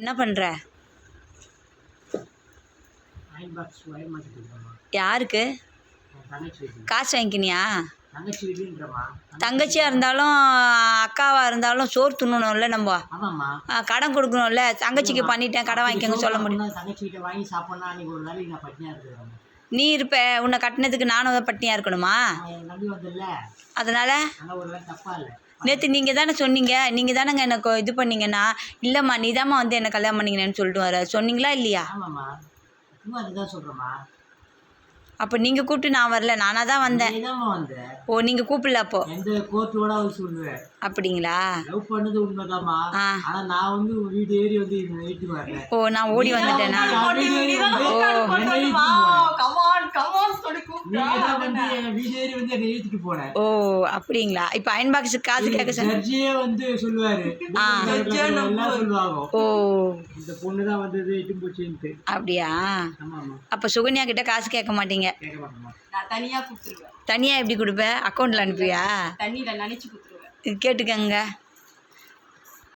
என்ன பண்ணுற யாருக்கு? காசு வாங்கிக்கினியா? தங்கச்சியாக இருந்தாலும் அக்காவாக இருந்தாலும் சோறு துண்ணணும்ல நம்ம. கடன் கொடுக்கணும்ல. தங்கச்சிக்கு பண்ணிட்டேன் கடன் வாங்கிக்கங்க சொல்ல முடியும். நீ இருப்ப உன்னை கட்டினதுக்கு நானும் பட்டினியாக இருக்கணுமா? அதனால் நேற்று நீங்கள் தானே சொன்னீங்க நீங்கள் தானேங்க எனக்கு இது பண்ணீங்கன்னா இல்லைம்மா நீ வந்து என்னை கல்யாணம் பண்ணிக்கினேன்னு சொல்லிட்டு வர. சொன்னீங்களா இல்லையா? அப்போ நீங்கள் கூப்பிட்டு நான் வரல நானாக தான் வந்தேன். ஓ நீங்கள் கூப்பிடல அப்போ? அப்படிங்களா? ஆ. ஓ நான் ஓடி வந்துட்டேனா? ஓ. ஓ அப்படிங்களா? இப்போ அயன் பாக்ஸுக்கு காசு கேட்க சொன்ன வந்து சொல்லுவாரு. ஓ. இந்த பொண்ணு தான் வந்தது இட்டு போச்சுன்ட்டு. அப்படியா? அப்போ சுகன்யா கிட்ட காசு கேட்க மாட்டீங்க. கேட்க மாட்டோமா நான் தனியா எப்படி கொடுப்ப? அக்கௌண்ட்டில் அனுப்புவியா? தண்ணியில நினைச்சு கேட்டுக்கங்க.